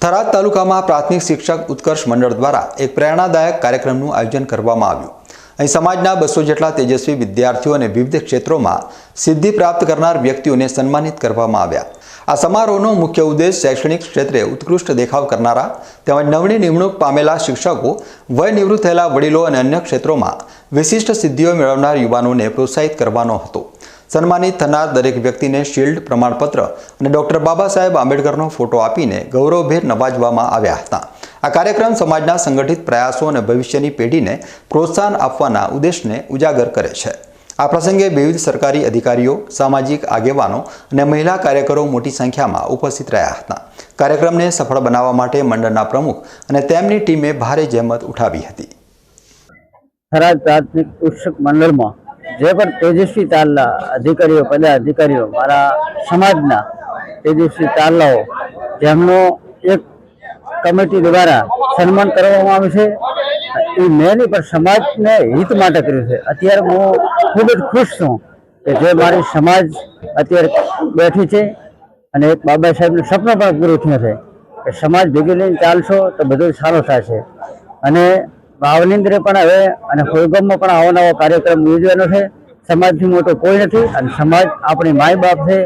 થરાદ તાલુકામાં પ્રાથમિક શિક્ષક ઉત્કર્ષ મંડળ દ્વારા એક પ્રેરણાદાયક કાર્યક્રમનું આયોજન કરવામાં આવ્યું. અહીં સમાજના બસો જેટલા તેજસ્વી વિદ્યાર્થીઓ અને વિવિધ ક્ષેત્રોમાં સિદ્ધિ પ્રાપ્ત કરનાર વ્યક્તિઓને સન્માનિત કરવામાં આવ્યા. આ સમારોહનો મુખ્ય ઉદ્દેશ શૈક્ષણિક ક્ષેત્રે ઉત્કૃષ્ટ દેખાવ કરનારા તેમજ નવની નિમણૂક પામેલા શિક્ષકો વય નિવૃત્ત થયેલા વડીલો અને અન્ય ક્ષેત્રોમાં વિશિષ્ટ સિદ્ધિઓ મેળવનાર યુવાનોને પ્રોત્સાહિત કરવાનો હતો. સન્માનિત થનાર દરેક વ્યક્તિને શિલ્ડ પ્રમાણપત્ર અને ડૉક્ટર બાબા સાહેબ આંબેડકરનો ફોટો આપીને ગૌરવભેર નવાજવામાં આવ્યા હતા. આ કાર્યક્રમ સમાજના સંગઠિત પ્રયાસો અને ભવિષ્યની પેઢીને પ્રોત્સાહન આપવાના ઉદ્દેશને ઉજાગર કરે છે. આ પ્રસંગે વિવિધ સરકારી અધિકારીઓ, સામાજિક આગેવાનો અને મહિલા કાર્યકરો મોટી સંખ્યામાં ઉપસ્થિત રહ્યા હતા. કાર્યક્રમને સફળ બનાવવા માટે મંડળના પ્રમુખ અને તેમની ટીમે ભારે જહેમત ઉઠાવી હતી. થરાદ પ્રાથમિક શિક્ષક મંડળમાં જે પણ તેજસ્વી તાલના અધિકારીઓ પદાધિકારીઓ મારા સમાજના તેજસ્વી તાલાઓ જેમનો એક કમિટી દ્વારા સન્માન કરવામાં આવે છે, એ મેં નહીં, પણ સમાજને હિત માટે કર્યું છે. અત્યારે હું ખૂબ જ ખુશ છું કે જે મારી સમાજ અત્યારે બેઠી છે અને એક બાબા સાહેબનું સપનું પણ પૂરું થયું છે કે સમાજ ભેગી લઈને ચાલશો તો બધું સારું થશે. અને ભાવની પણ હવે અને હોલગામમાં પણ આવો નવો કાર્યક્રમ યોજવાનો છે. સમાજથી મોટો કોઈ નથી અને સમાજ આપણી માય બાપ છે.